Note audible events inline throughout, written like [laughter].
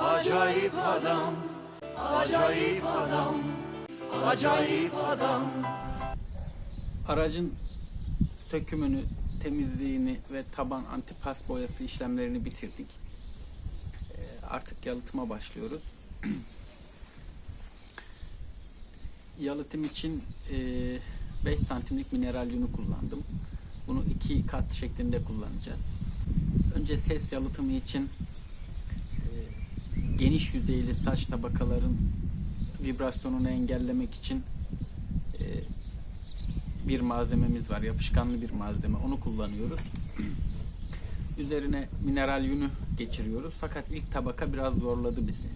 Acayip adam, acayip adam, acayip adam. Aracın sökümünü, temizliğini ve taban antipas boyası işlemlerini bitirdik. Ee, Artık yalıtıma başlıyoruz. [clears throat] Yalıtım için e, 5 santimlik mineral yünü kullandım. Bunu iki kat şeklinde kullanacağız. Önce ses yalıtımı için e, geniş yüzeyli saç tabakaların vibrasyonunu engellemek için e, bir malzememiz var. Yapışkanlı bir malzeme. Onu kullanıyoruz. Üzerine mineral yünü geçiriyoruz. Fakat ilk tabaka biraz zorladı bizi.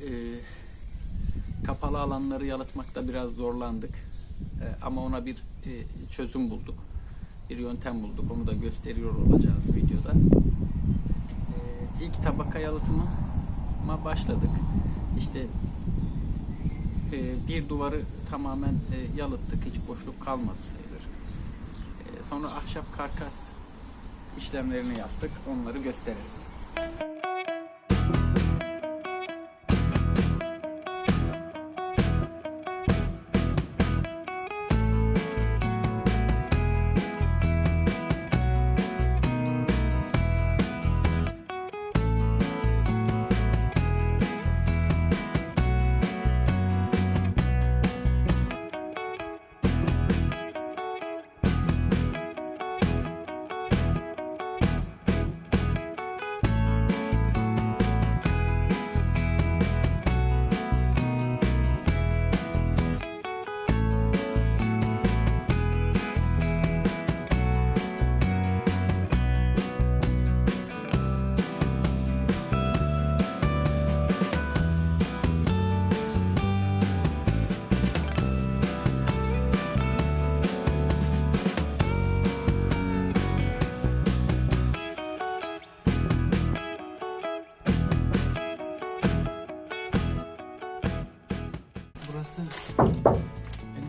Ee, kapalı alanları yalıtmakta biraz zorlandık. Ee, ama ona bir e, çözüm bulduk. Bir yöntem bulduk. Onu da gösteriyor olacağız videoda. İlk tabaka yalıtıma başladık. İşte e, bir duvarı tamamen e, yalıttık. Hiç boşluk kalmadı sayılır. E, Sonra ahşap karkas işlemlerini yaptık. Onları gösterelim.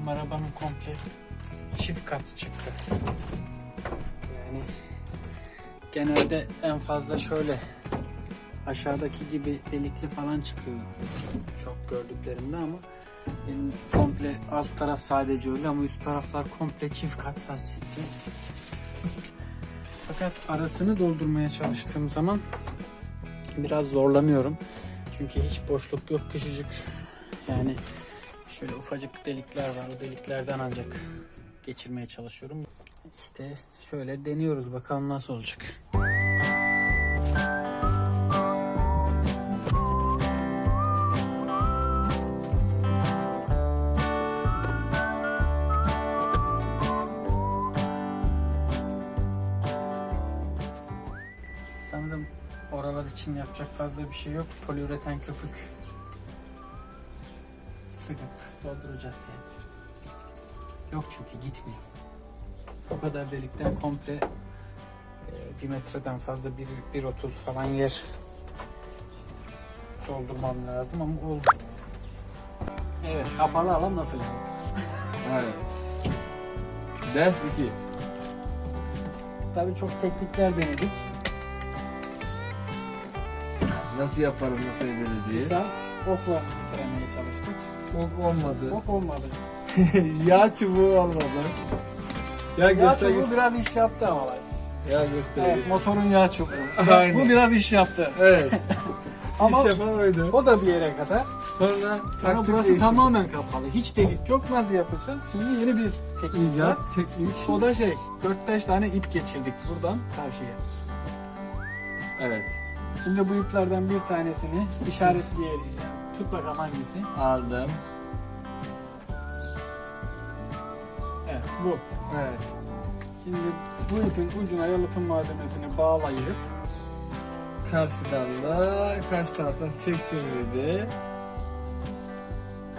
Benim arabanın komple çift kat çıktı. Yani genelde en fazla şöyle aşağıdaki gibi delikli falan çıkıyor. Çok gördüklerimde ama benim komple alt taraf sadece öyle ama üst taraflar komple çift kat saç çıktı. Fakat arasını doldurmaya çalıştığım zaman biraz zorlanıyorum. Çünkü hiç boşluk yok küçücük. Yani şöyle ufacık delikler var. O deliklerden ancak geçirmeye çalışıyorum. İşte şöyle deniyoruz bakalım nasıl olacak. Sanırım oralar için yapacak fazla bir şey yok. Poliüreten köpük dolduracağız yani. Yok çünkü gitmiyor. O kadar delikten komple e, bir metreden fazla bir, bir otuz falan yer doldurmam lazım ama oldu. Evet kapalı alan nasıl? Aynen. Ders 2. Tabii çok teknikler denedik. Nasıl yaparım, nasıl ederiz diye. Misal okla çalıştık. Ok olmadı. Ok olmadı. [laughs] Yağ çubuğu olmadı. Ya Yağ göster çubuğu göster. biraz iş yaptı ama. Ya göster Evet, göster. motorun yağ çubuğu. [laughs] Aynen. Bu biraz iş yaptı. Evet. [laughs] Ama İş yapan oydu. o da bir yere kadar. Sonra Ama taktik burası değişti. tamamen kapalı. Hiç delik yok. Nasıl yapacağız? Şimdi yeni bir teknik var. İcat, teknik. O da şey, 4-5 tane ip geçirdik buradan karşıya. Evet. Şimdi bu iplerden bir tanesini işaretleyelim. Tut bakalım hangisi. Aldım. Evet, bu. Evet. Şimdi bu ipin ucuna yalıtım malzemesini bağlayıp Karşıdan da karşı taraftan çektiğimizde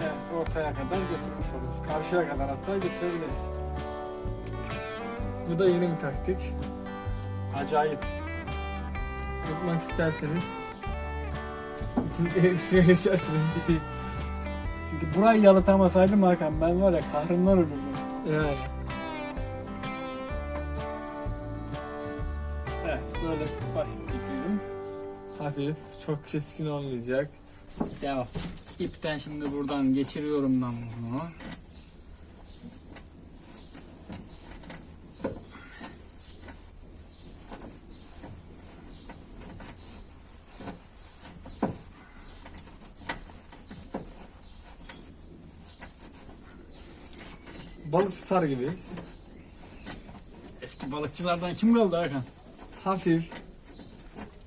evet, ortaya kadar götürmüş oluruz. Karşıya kadar hatta götürebiliriz. bu da yeni bir taktik. Acayip. Yapmak isterseniz bütün iletişime geçersiniz. Çünkü burayı yalıtamasaydım Hakan ben var ya kahrımdan ölürdüm. yani. Evet, böyle basit bir bölüm. Hafif, çok keskin olmayacak. Devam. İpten şimdi buradan geçiriyorum ben bunu. Balık tutar gibi. Eski balıkçılardan kim kaldı Hakan? Hafif.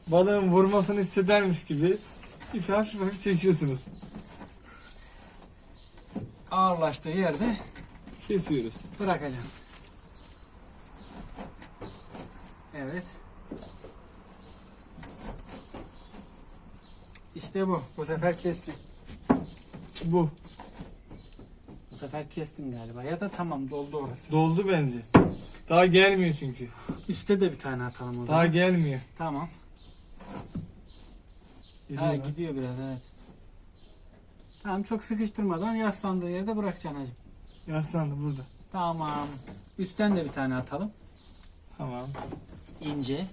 Balığın vurmasını hissedermiş gibi ipi hafif hafif çekiyorsunuz. Ağırlaştığı yerde Kesiyoruz. bırakacağım. Evet. İşte bu. Bu sefer kestim. Bu. Bu sefer kestim galiba. Ya da tamam doldu orası. Doldu bence. Daha gelmiyor çünkü. Üste de bir tane atalım o Daha zaman. gelmiyor. Tamam. Geliyor Ha lan. gidiyor biraz evet. Tamam çok sıkıştırmadan yaslandığı yerde bırakacaksın hacım. Yaslandı burada. Tamam. Üstten de bir tane atalım. Tamam. İnce.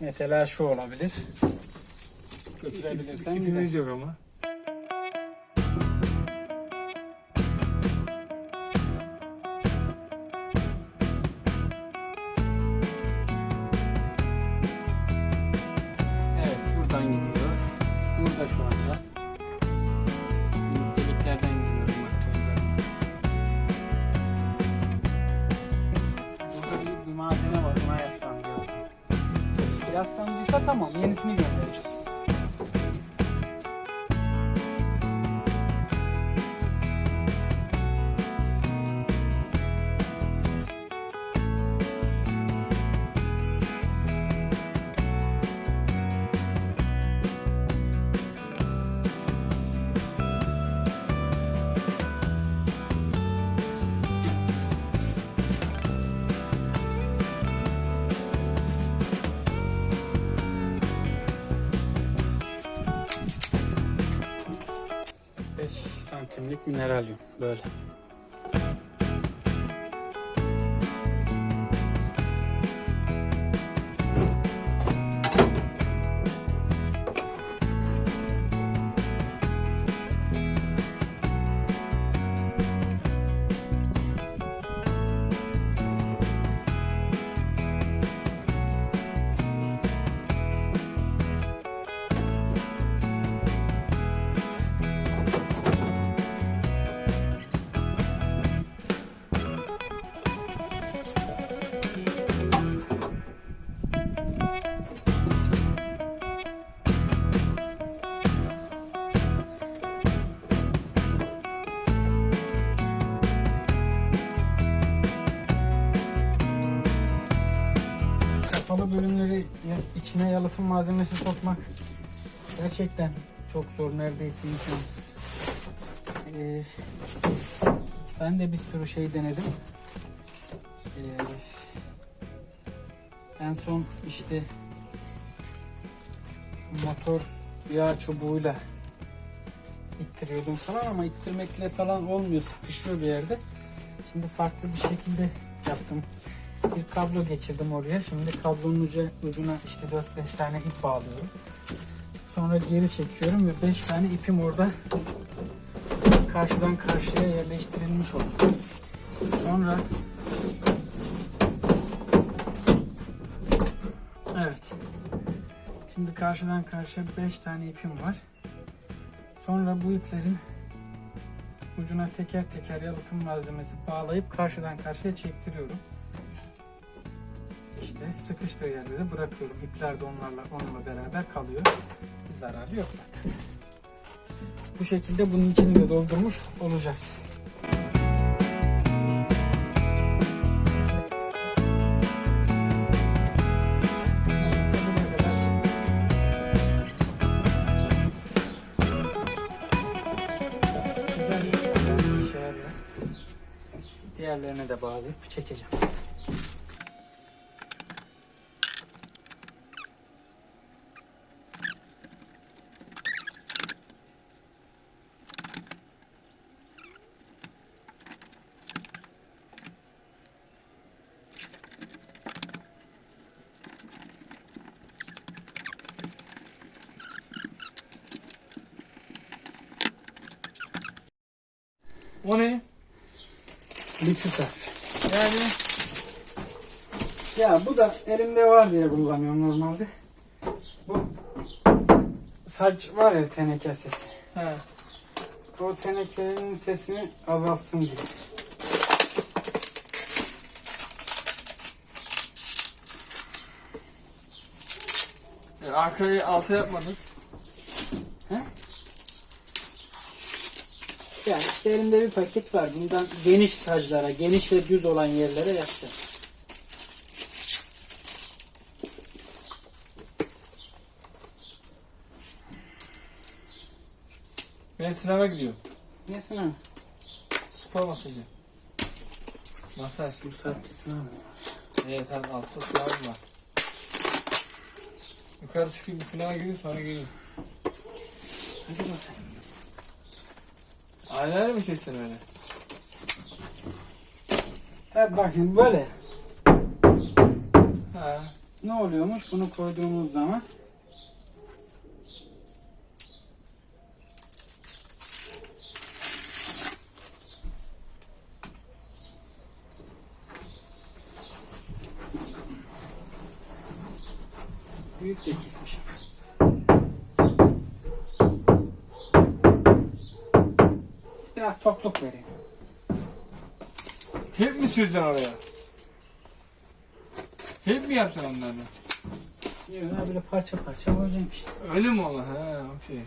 Mesela şu olabilir. Götürebilirsen. İpimiz yok ama. Tamam yenisini göndereceğiz. Mineralyum böyle. İçine yalıtım malzemesi sokmak gerçekten çok zor neredeyse imkansız. Ee, ben de bir sürü şey denedim. Ee, en son işte motor yağ çubuğuyla ittiriyordum falan ama ittirmekle falan olmuyor sıkışıyor bir yerde. Şimdi farklı bir şekilde yaptım bir kablo geçirdim oraya. Şimdi kablonun ucu, ucuna işte 4-5 tane ip bağlıyorum. Sonra geri çekiyorum ve 5 tane ipim orada karşıdan karşıya yerleştirilmiş oluyor. Sonra Evet. Şimdi karşıdan karşıya 5 tane ipim var. Sonra bu iplerin ucuna teker teker yalıtım malzemesi bağlayıp karşıdan karşıya çektiriyorum. Sıkıştığı yerde de bırakıyorum. İpler de onlarla onunla beraber kalıyor. Bir zararı yok zaten. Bu şekilde bunun içini de doldurmuş olacağız. Diğerlerine de bağlayıp çekeceğim. O ne? Lütfüser. Yani Ya bu da elimde var diye kullanıyorum normalde. Bu saç var ya teneke sesi. he. O tenekenin sesini azaltsın diye. E, arkayı alta yapmadık. Yani işte elimde bir paket var. Bundan geniş saclara, geniş ve düz olan yerlere yapacağım. Ben sınava gidiyorum. Nesin abi? Spor masajı. Masaj. Bu saatte sınav mı? Evet sen altta sınavım var. Yukarı çıkayım bir sınava gireyim sonra geleyim. Hadi bakalım. Aylar mı kessin öyle? Evet bak şimdi böyle. Ha. Ne oluyormuş? Bunu koyduğumuz zaman Büyük de kesmişim. Biraz tokluk vereyim. Hep mi süreceksin oraya? Hep mi yapacaksın onları? Yok böyle parça parça koyacağım işte. Öyle mi olur? Ha, okey.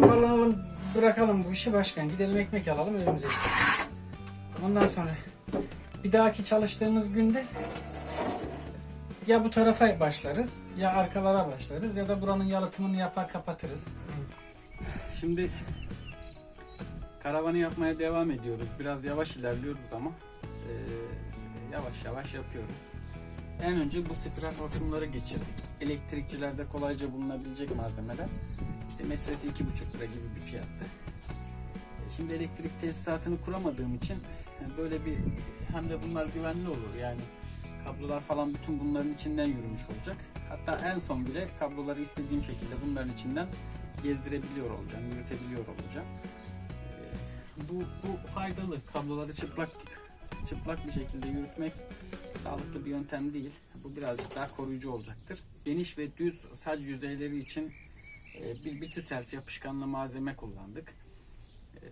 Toparlanalım, bırakalım bu işi başkan. Gidelim ekmek alalım evimize. Ondan sonra bir dahaki çalıştığımız günde ya bu tarafa başlarız ya arkalara başlarız ya da buranın yalıtımını yapar kapatırız. Şimdi karavanı yapmaya devam ediyoruz. Biraz yavaş ilerliyoruz ama eee, yavaş yavaş yapıyoruz. En önce bu spiral hortumları geçirdik. Elektrikçilerde kolayca bulunabilecek malzemeler. İşte metresi iki buçuk lira gibi bir fiyattı. E, Şimdi elektrik tesisatını kuramadığım için e, böyle bir hem de bunlar güvenli olur yani kablolar falan bütün bunların içinden yürümüş olacak. Hatta en son bile kabloları istediğim şekilde bunların içinden gezdirebiliyor olacağım, yürütebiliyor olacağım. Ee, Bu, bu faydalı. Kabloları çıplak çıplak bir şekilde yürütmek sağlıklı bir yöntem değil. Bu birazcık daha koruyucu olacaktır. Geniş ve düz saç yüzeyleri için e, bir bitisels yapışkanlı malzeme kullandık. Ee,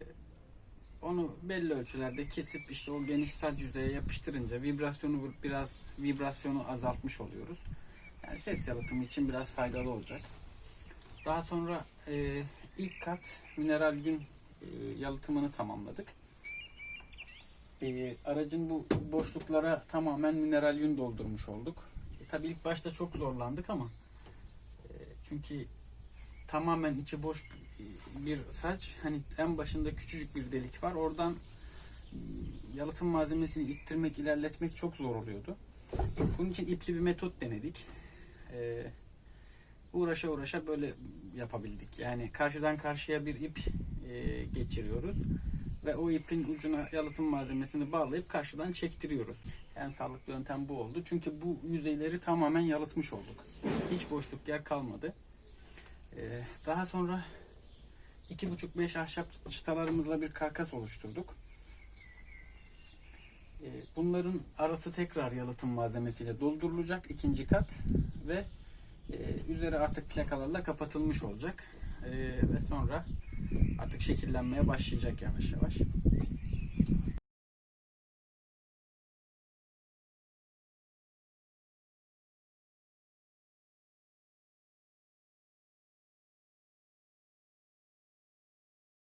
Onu belli ölçülerde kesip işte o geniş saç yüzeye yapıştırınca vibrasyonu biraz vibrasyonu azaltmış oluyoruz. Yani ses yalıtımı için biraz faydalı olacak. Daha sonra e, ilk kat mineral gün e, yalıtımını tamamladık. E, aracın bu boşluklara tamamen mineral yün doldurmuş olduk. E, tabii ilk başta çok zorlandık ama e, çünkü tamamen içi boş bir- saç hani en başında küçücük bir delik var. Oradan e, yalıtım malzemesini ittirmek, ilerletmek çok zor oluyordu. Bunun için ipli bir metot denedik. E, uğraşa uğraşa böyle yapabildik. Yani karşıdan karşıya bir ip e, geçiriyoruz ve o ipin ucuna yalıtım malzemesini bağlayıp karşıdan çektiriyoruz. En sağlıklı yöntem bu oldu. Çünkü bu yüzeyleri tamamen yalıtmış olduk. Hiç boşluk yer kalmadı. E, daha sonra 2,5-5 ahşap çıtalarımızla bir karkas oluşturduk. E, bunların arası tekrar yalıtım malzemesiyle doldurulacak ikinci kat ve ee, üzeri artık plakalarla kapatılmış olacak. Ee, ve sonra artık şekillenmeye başlayacak yavaş yavaş.